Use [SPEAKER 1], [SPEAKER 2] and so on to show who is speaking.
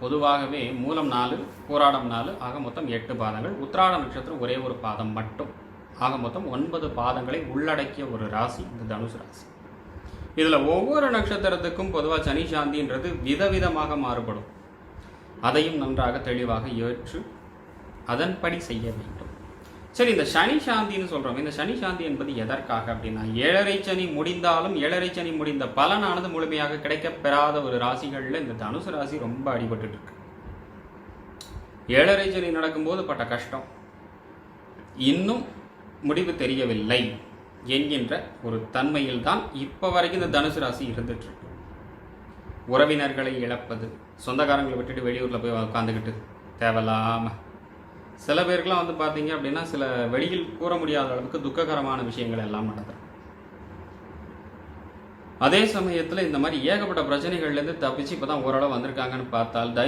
[SPEAKER 1] பொதுவாகவே மூலம் நாலு போராடம் நாலு ஆக மொத்தம் எட்டு பாதங்கள். உத்திராட நட்சத்திரம் ஒரே ஒரு பாதம் மட்டும். ஆக மொத்தம் ஒன்பது பாதங்களை உள்ளடக்கிய ஒரு ராசி இந்த தனுசு ராசி. இதில் ஒவ்வொரு நட்சத்திரத்துக்கும் பொதுவாக சனி சாந்தின்றது விதவிதமாக மாறுபடும். அதையும் நன்றாக தெளிவாக ஏற்று அதன்படி செய்ய வேண்டும். சரி இந்த சனி சாந்தின்னு சொல்கிறோம் இந்த சனி சாந்தி என்பது எதற்காக அப்படின்னா ஏழரை சனி முடிந்தாலும் ஏழரை சனி முடிந்த பலனானது முழுமையாக கிடைக்கப் பெறாத ஒரு ராசிகளில் இந்த தனுசு ராசி ரொம்ப அடிபட்டுட்டு இருக்கு ஏழரை சனி நடக்கும்போது பட்ட கஷ்டம். இன்னும் முடிவு தெரியவில்லை என்கின்ற ஒரு தன்மையில் தான் இப்போ வரைக்கும் இந்த தனுசு ராசி இருந்துட்டுருக்கு உறவினர்களை இழப்பது சொந்தக்காரங்களை விட்டுட்டு வெளியூரில் போய் உட்காந்துக்கிட்டு தேவையில்லாமல் சில பேருக்குலாம் வந்து பார்த்தீங்க அப்படின்னா சில வெளியில் கூற முடியாத அளவுக்கு துக்ககரமான விஷயங்கள் எல்லாம் நடந்துரும் அதே சமயத்தில் இந்த மாதிரி ஏகப்பட்ட பிரச்சனைகள்லேருந்து தப்பிச்சு இப்போ தான் ஓரளவு வந்திருக்காங்கன்னு பார்த்தால்